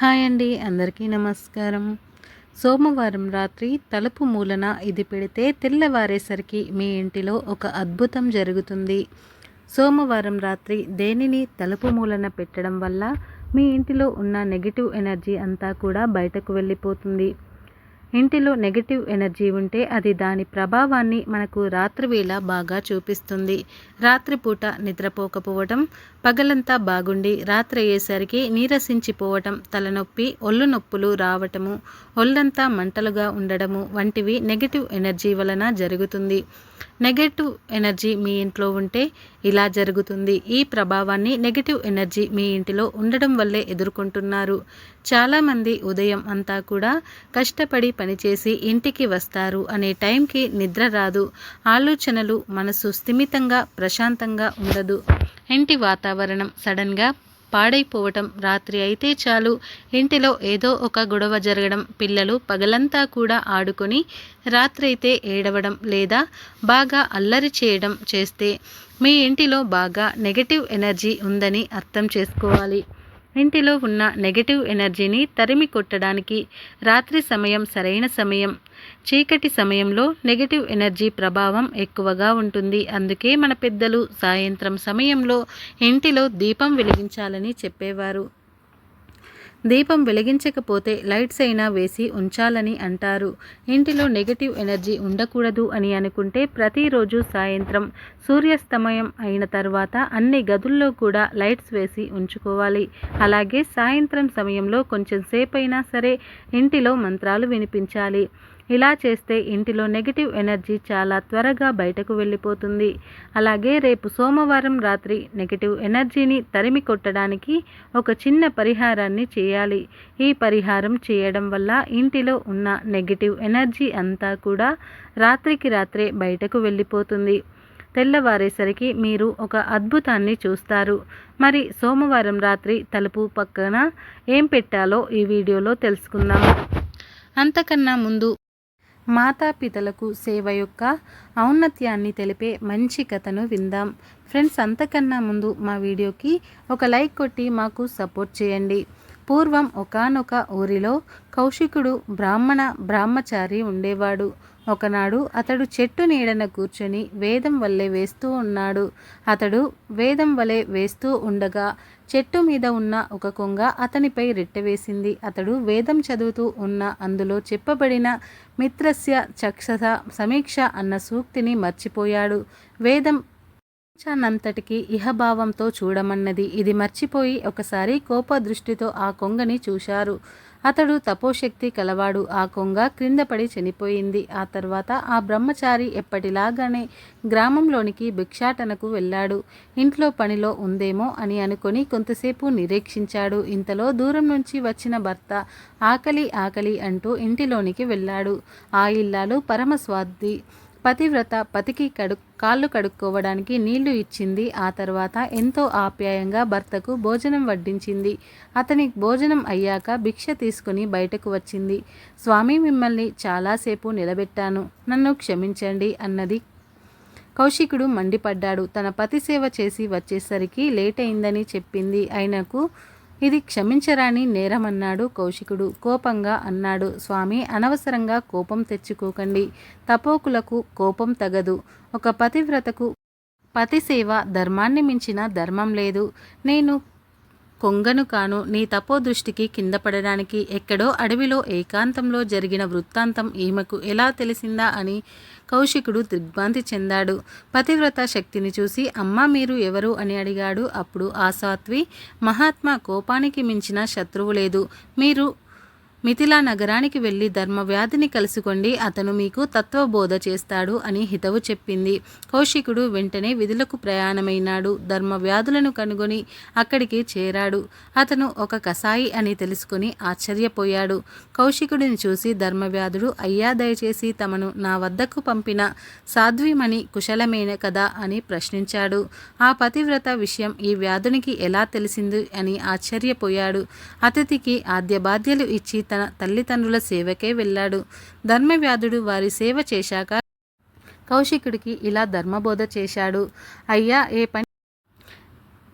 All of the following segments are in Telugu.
హాయ్ అండి అందరికీ నమస్కారం. సోమవారం రాత్రి తలుపు మూలన ఇది పెడితే తెల్లవారేసరికి మీ ఇంటిలో ఒక అద్భుతం జరుగుతుంది. సోమవారం రాత్రి దేనిని తలుపు మూలన పెట్టడం వల్ల మీ ఇంటిలో ఉన్న నెగిటివ్ ఎనర్జీ అంతా కూడా బయటకు వెళ్ళిపోతుంది. ఇంటిలో నెగిటివ్ ఎనర్జీ ఉంటే అది దాని ప్రభావాన్ని మనకు రాత్రివేళ బాగా చూపిస్తుంది. రాత్రిపూట నిద్రపోకపోవటం పగలంతా బాగుండి రాత్రి అయ్యేసరికి నీరసించిపోవటం తలనొప్పి ఒళ్ళు నొప్పులు రావటము ఒళ్ళంతా మంటలుగా ఉండడము వంటివి నెగటివ్ ఎనర్జీ వలన జరుగుతుంది. నెగటివ్ ఎనర్జీ మీ ఇంట్లో ఉంటే ఇలా జరుగుతుంది. ఈ ప్రభావాన్ని నెగటివ్ ఎనర్జీ మీ ఇంటిలో ఉండడం వల్లే ఎదుర్కొంటున్నారు. చాలామంది ఉదయం అంతా కూడా కష్టపడి పనిచేసి ఇంటికి వస్తారు అనే టైంకి నిద్ర రాదు. ఆలోచనలు మనసు స్థిమితంగా ప్రశాంతంగా ఉండదు. ఇంటి వాతావరణం సడన్గా పాడైపోవటం రాత్రి అయితే చాలు. ఇంటిలో ఏదో ఒక గొడవ జరగడం పిల్లలు పగలంతా కూడా ఆడుకొని రాత్రి అయితే ఏడవడం లేదా బాగా అల్లరి చేయడం చేస్తే మీ ఇంటిలో బాగా నెగటివ్ ఎనర్జీ ఉందని అర్థం చేసుకోవాలి. ఇంటిలో ఉన్న నెగటివ్ ఎనర్జీని తరిమి కొట్టడానికి రాత్రి సమయం సరైన సమయం. చీకటి సమయంలో నెగటివ్ ఎనర్జీ ప్రభావం ఎక్కువగా ఉంటుంది. అందుకే మన పెద్దలు సాయంత్రం సమయంలో ఇంటిలో దీపం వెలిగించాలని చెప్పేవారు. దీపం వెలిగించకపోతే లైట్స్ అయినా వేసి ఉంచాలని అంటారు. ఇంటిలో నెగటివ్ ఎనర్జీ ఉండకూడదు అని అనుకుంటే ప్రతిరోజు సాయంత్రం సూర్యాస్తమయం అయిన తర్వాత అన్ని గదుల్లో కూడా లైట్స్ వేసి ఉంచుకోవాలి. అలాగే సాయంత్రం సమయంలో కొంచెం సేపైనా సరే ఇంటిలో మంత్రాలు వినిపించాలి. ఇలా చేస్తే ఇంటిలో నెగిటివ్ ఎనర్జీ చాలా త్వరగా బయటకు వెళ్ళిపోతుంది. అలాగే రేపు సోమవారం రాత్రి నెగిటివ్ ఎనర్జీని తరిమి కొట్టడానికి ఒక చిన్న పరిహారాన్ని చేయాలి. ఈ పరిహారం చేయడం వల్ల ఇంటిలో ఉన్న నెగిటివ్ ఎనర్జీ అంతా కూడా రాత్రికి రాత్రే బయటకు వెళ్ళిపోతుంది. తెల్లవారేసరికి మీరు ఒక అద్భుతాన్ని చూస్తారు. మరి సోమవారం రాత్రి తలుపు పక్కన ఏం పెట్టాలో ఈ వీడియోలో తెలుసుకుందాం. అంతకన్నా ముందు మాతాపితలకు సేవ యొక్క ఔన్నత్యాన్ని తెలిపే మంచి కథను విందాం. ఫ్రెండ్స్ అంతకన్నా ముందు మా వీడియోకి ఒక లైక్ కొట్టి మాకు సపోర్ట్ చేయండి. పూర్వం ఒకనొక ఊరిలో కౌశికుడు బ్రాహ్మణ బ్రహ్మచారి ఉండేవాడు. ఒకనాడు అతడు చెట్టు నీడన కూర్చొని వేదం వల్లే వేస్తూ ఉన్నాడు. అతడు వేదం వలె వేస్తూ ఉండగా చెట్టు మీద ఉన్న ఒక కొంగ అతనిపై రెట్టవేసింది అతడు వేదం చదువుతూ ఉన్న అందులో చెప్పబడిన మిత్రస్య చక్షస సమీక్ష అన్న సూక్తిని మర్చిపోయాడు. వేదం చానంతటికి ఇహభావంతో చూడమన్నది. ఇది మర్చిపోయి ఒకసారి కోపదృష్టితో ఆ కొంగని చూశారు. అతడు తపోశక్తి కలవాడు. ఆ కొంగ క్రిందపడి చనిపోయింది. ఆ తర్వాత ఆ బ్రహ్మచారి ఎప్పటిలాగానే గ్రామంలోనికి భిక్షాటనకు వెళ్ళాడు. ఇంట్లో పనిలో ఉందేమో అని అనుకొని కొంతసేపు నిరీక్షించాడు. ఇంతలో దూరం నుంచి వచ్చిన భర్త ఆకలి ఆకలి అంటూ ఇంటిలోనికి వెళ్ళాడు. ఆ ఇల్లాలు పరమస్వాది పతివ్రత పతికి కడు కాళ్ళు కడుక్కోవడానికి నీళ్ళు ఇచ్చింది. ఆ తర్వాత ఎంతో ఆప్యాయంగా భర్తకు భోజనం వడ్డించింది. అతని భోజనం అయ్యాక భిక్ష తీసుకుని బయటకు వచ్చింది. స్వామి మిమ్మల్ని చాలాసేపు నిలబెట్టాను. నన్ను క్షమించండి అన్నది. కౌశికుడు మండిపడ్డాడు. తన పతి సేవ చేసి వచ్చేసరికి లేట్ అయిందని చెప్పింది. ఆయనకు ఇది క్షమించరాని నేరమన్నాడు కౌశికుడు. కోపంగా అన్నాడు స్వామి అనవసరంగా కోపం తెచ్చుకోకండి. తపోకులకు కోపం తగదు. ఒక పతివ్రతకు పతి సేవ ధర్మాన్ని మించిన ధర్మం లేదు. నేను కొంగను కాను నీ తపో దృష్టికి కింద పడడానికి ఎక్కడో అడవిలో ఏకాంతంలో జరిగిన వృత్తాంతం ఈమెకు ఎలా తెలిసిందా అని కౌశికుడు దిగ్భ్రాంతి చెందాడు. పతివ్రత శక్తిని చూసి అమ్మ మీరు ఎవరు? అని అడిగాడు. అప్పుడు ఆ సాత్వి మహాత్మా కోపానికి మించిన శత్రువు లేదు. మీరు మిథిలా నగరానికి వెళ్ళి ధర్మవ్యాధిని కలుసుకోండి అతను మీకు తత్వబోధ చేస్తాడు అని హితవు చెప్పింది. కౌశికుడు వెంటనే విధులకు ప్రయాణమైనాడు. ధర్మవ్యాధులను కనుగొని అక్కడికి చేరాడు. అతను ఒక కసాయి అని తెలుసుకుని ఆశ్చర్యపోయాడు. కౌశికుడిని చూసి ధర్మవ్యాధుడు అయ్యా దయచేసి తమను నా వద్దకు పంపిన సాధ్వీమణి కుశలమైన కదా? అని ప్రశ్నించాడు. ఆ పతివ్రత విషయం ఈ వ్యాధునికి ఎలా తెలిసింది? అని ఆశ్చర్యపోయాడు. అతిథికి ఆద్య బాధ్యలు ఇచ్చి తన తల్లిదండ్రుల సేవకే వెళ్ళాడు. ధర్మవ్యాధుడు వారి సేవ చేశాక కౌశికుడికి ఇలా ధర్మబోధ చేశాడు. అయ్యా ఏ పని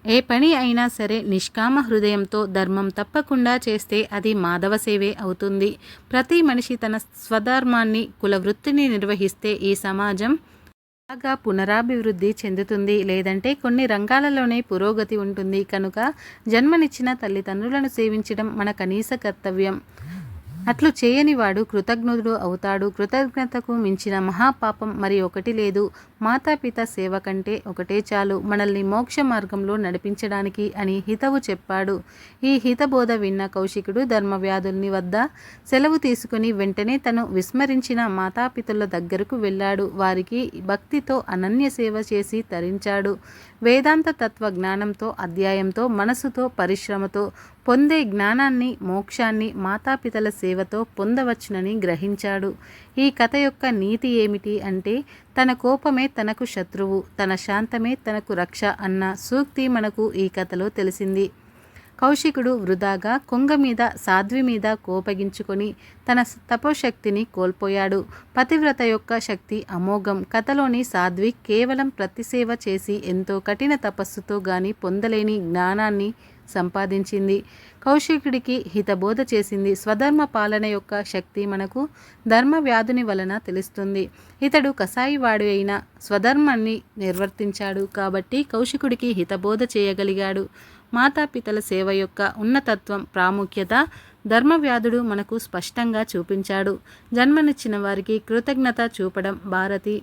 ఏ పని అయినా సరే నిష్కామ హృదయంతో ధర్మం తప్పకుండా చేస్తే అది మాధవ సేవే అవుతుంది. ప్రతి మనిషి తన స్వధర్మాన్ని కులవృత్తిని నిర్వహిస్తే ఈ సమాజం బాగా పునరాభివృద్ధి చెందుతుంది. లేదంటే కొన్ని రంగాలలోనే పురోగతి ఉంటుంది. కనుక జన్మనిచ్చిన తల్లిదండ్రులను సేవించడం మన కనీస కర్తవ్యం. అట్లు చేయనివాడు కృతజ్ఞుడు అవుతాడు. కృతజ్ఞతకు మించిన మహాపాపం మరి ఒకటి లేదు. మాతాపిత సేవ కంటే ఒకటే చాలు. మనల్ని మోక్ష మార్గంలో నడిపించడానికి అని హితవు చెప్పాడు. ఈ హితబోధ విన్న కౌశికుడు ధర్మవ్యాధుల్ని వద్ద సెలవు తీసుకుని వెంటనే తను విస్మరించిన మాతాపితుల దగ్గరకు వెళ్ళాడు. వారికి భక్తితో అనన్య సేవ చేసి తరించాడు. వేదాంత తత్వ జ్ఞానంతో అధ్యాయంతో మనసుతో పరిశ్రమతో పొందే జ్ఞానాన్ని మోక్షాన్ని మాతాపితల సేవతో పొందవచ్చునని గ్రహించాడు. ఈ కథ యొక్క నీతి ఏమిటి అంటే తన కోపమే తనకు శత్రువు తన శాంతమే తనకు రక్ష అన్న సూక్తి మనకు ఈ కథలో తెలిసింది. కౌశికుడు వృధాగా కొంగ మీద సాధ్వి మీద కోపగించుకొని తన తపోశక్తిని కోల్పోయాడు. పతివ్రత యొక్క శక్తి అమోఘం. కథలోని సాధ్వి కేవలం ప్రతిసేవ చేసి ఎంతో కఠిన తపస్సుతో గాని పొందలేని జ్ఞానాన్ని సంపాదించింది. కౌశికుడికి హితబోధ చేసింది. స్వధర్మ పాలన యొక్క శక్తి మనకు ధర్మ వ్యాధుని వలన తెలుస్తుంది. ఇతడు కసాయివాడు అయిన స్వధర్మాన్ని నిర్వర్తించాడు కాబట్టి కౌశికుడికి హితబోధ చేయగలిగాడు. మాతాపితల సేవ యొక్క ఉన్నతత్వం ప్రాముఖ్యత ధర్మవ్యాధుడు మనకు స్పష్టంగా చూపించాడు. జన్మనిచ్చిన వారికి కృతజ్ఞత చూపడం భారతి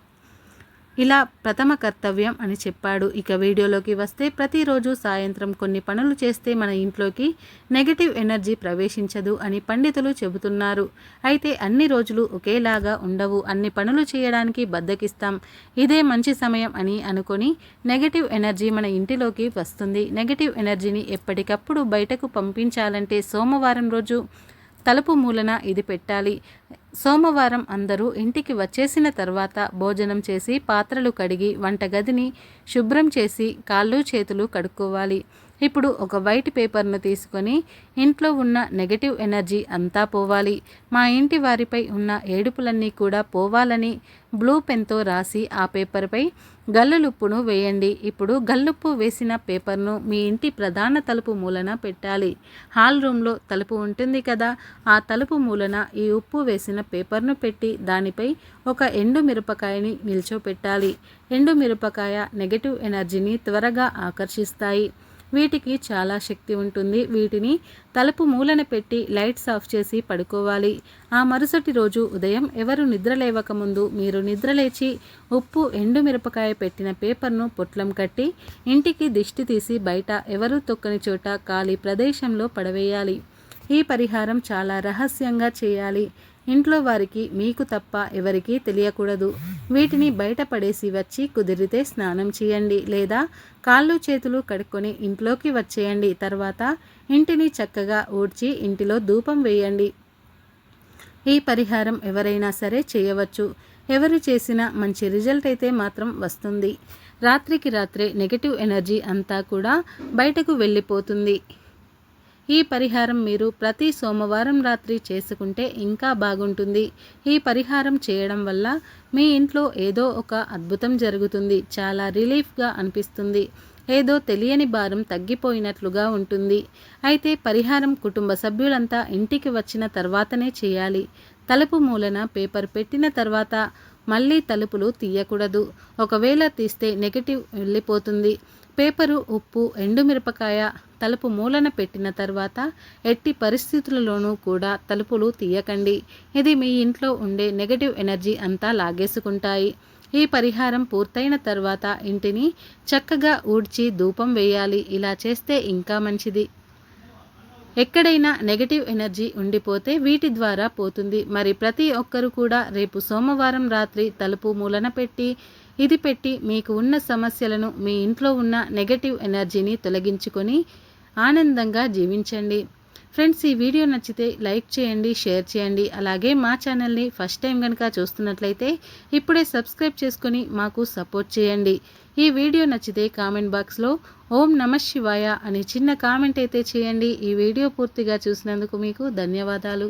ఇలా ప్రథమ కర్తవ్యం అని చెప్పాడు. ఇక వీడియోలోకి వస్తే ప్రతిరోజు సాయంత్రం కొన్ని పనులు చేస్తే మన ఇంట్లోకి నెగటివ్ ఎనర్జీ ప్రవేశించదు అని పండితులు చెబుతున్నారు. అయితే అన్ని రోజులు ఒకేలాగా ఉండవు. అన్ని పనులు చేయడానికి బద్దకిస్తాం. ఇదే మంచి సమయం అని అనుకొని నెగటివ్ ఎనర్జీ మన ఇంటిలోకి వస్తుంది. నెగటివ్ ఎనర్జీని ఎప్పటికప్పుడు బయటకు పంపించాలంటే సోమవారం రోజు తలుపు మూలన ఇది పెట్టాలి. సోమవారం అందరూ ఇంటికి వచ్చేసిన తర్వాత భోజనం చేసి పాత్రలు కడిగి వంటగదిని శుభ్రం చేసి కాళ్ళు చేతులు కడుక్కోవాలి. ఇప్పుడు ఒక వైట్ పేపర్ను తీసుకొని ఇంట్లో ఉన్న నెగటివ్ ఎనర్జీ అంతా పోవాలి. మా ఇంటి వారిపై ఉన్న ఏడుపులన్నీ కూడా పోవాలని బ్లూ పెన్తో రాసి ఆ పేపర్పై గల్లులుప్పును వేయండి. ఇప్పుడు గల్లుప్పు వేసిన పేపర్ను మీ ఇంటి ప్రధాన తలుపు మూలన పెట్టాలి. హాల్ రూమ్లో తలుపు ఉంటుంది కదా ఆ తలుపు మూలన ఈ ఉప్పు వేసిన పేపర్ను పెట్టి దానిపై ఒక ఎండు మిరపకాయని నిల్చోపెట్టాలి. ఎండు మిరపకాయ నెగటివ్ ఎనర్జీని త్వరగా ఆకర్షిస్తాయి. వీటికి చాలా శక్తి ఉంటుంది. వీటిని తలుపు మూలన పెట్టి లైట్స్ ఆఫ్ చేసి పడుకోవాలి. ఆ మరుసటి రోజు ఉదయం ఎవరు నిద్ర లేవకముందు మీరు నిద్రలేచి ఉప్పు ఎండుమిరపకాయ పెట్టిన పేపర్ను పొట్లం కట్టి ఇంటికి దిష్టి తీసి బయట ఎవరు తొక్కని చోట ఖాళీ ప్రదేశంలో పడవేయాలి. ఈ పరిహారం చాలా రహస్యంగా చేయాలి. ఇంట్లో వారికి మీకు తప్ప ఎవరికీ తెలియకూడదు. వీటిని బయటపడేసి వచ్చి కుదిరితే స్నానం చేయండి లేదా కాళ్ళు చేతులు కడుక్కొని ఇంట్లోకి వచ్చేయండి. తర్వాత ఇంటిని చక్కగా ఊడ్చి ఇంటిలో ధూపం వేయండి. ఈ పరిహారం ఎవరైనా సరే చేయవచ్చు. ఎవరు చేసినా మంచి రిజల్ట్ అయితే మాత్రం వస్తుంది. రాత్రికి రాత్రే నెగటివ్ ఎనర్జీ అంతా కూడా బయటకు వెళ్ళిపోతుంది. ఈ పరిహారం మీరు ప్రతి సోమవారం రాత్రి చేసుకుంటే ఇంకా బాగుంటుంది. ఈ పరిహారం చేయడం వల్ల మీ ఇంట్లో ఏదో ఒక అద్భుతం జరుగుతుంది. చాలా రిలీఫ్గా అనిపిస్తుంది. ఏదో తెలియని భారం తగ్గిపోయినట్లుగా ఉంటుంది. అయితే పరిహారం కుటుంబ సభ్యులంతా ఇంటికి వచ్చిన తర్వాతనే చేయాలి. తలుపు మూలన పేపర్ పెట్టిన తర్వాత మళ్ళీ తలుపులు తీయకూడదు. ఒకవేళ తీస్తే నెగటివ్ వెళ్ళిపోతుంది. పేపరు ఉప్పు ఎండుమిరపకాయ తలుపు మూలన పెట్టిన తర్వాత ఎట్టి పరిస్థితులలోనూ కూడా తలుపులు తీయకండి. ఇది మీ ఇంట్లో ఉండే నెగటివ్ ఎనర్జీ అంతా లాగేసుకుంటాయి. ఈ పరిహారం పూర్తయిన తర్వాత ఇంటిని చక్కగా ఊడ్చి ధూపం వేయాలి. ఇలా చేస్తే ఇంకా మంచిది. ఎక్కడైనా నెగటివ్ ఎనర్జీ ఉండిపోతే వీటి ద్వారా పోతుంది. మరి ప్రతి ఒక్కరు కూడా రేపు సోమవారం రాత్రి తలుపు మూలన పెట్టి ఇది పెట్టి మీకు ఉన్న సమస్యలను మీ ఇంట్లో ఉన్న నెగటివ్ ఎనర్జీని తొలగించుకొని ఆనందంగా జీవించండి. ఫ్రెండ్స్ ఈ వీడియో నచ్చితే లైక్ చేయండి షేర్ చేయండి. అలాగే మా ఛానల్ని ఫస్ట్ టైం కనుక చూస్తున్నట్లయితే ఇప్పుడే సబ్స్క్రైబ్ చేసుకొని మాకు సపోర్ట్ చేయండి. ఈ వీడియో నచ్చితే కామెంట్ బాక్స్లో ఓం నమ శివాయ అని చిన్న కామెంట్ అయితే చేయండి. ఈ వీడియో పూర్తిగా చూసినందుకు మీకు ధన్యవాదాలు.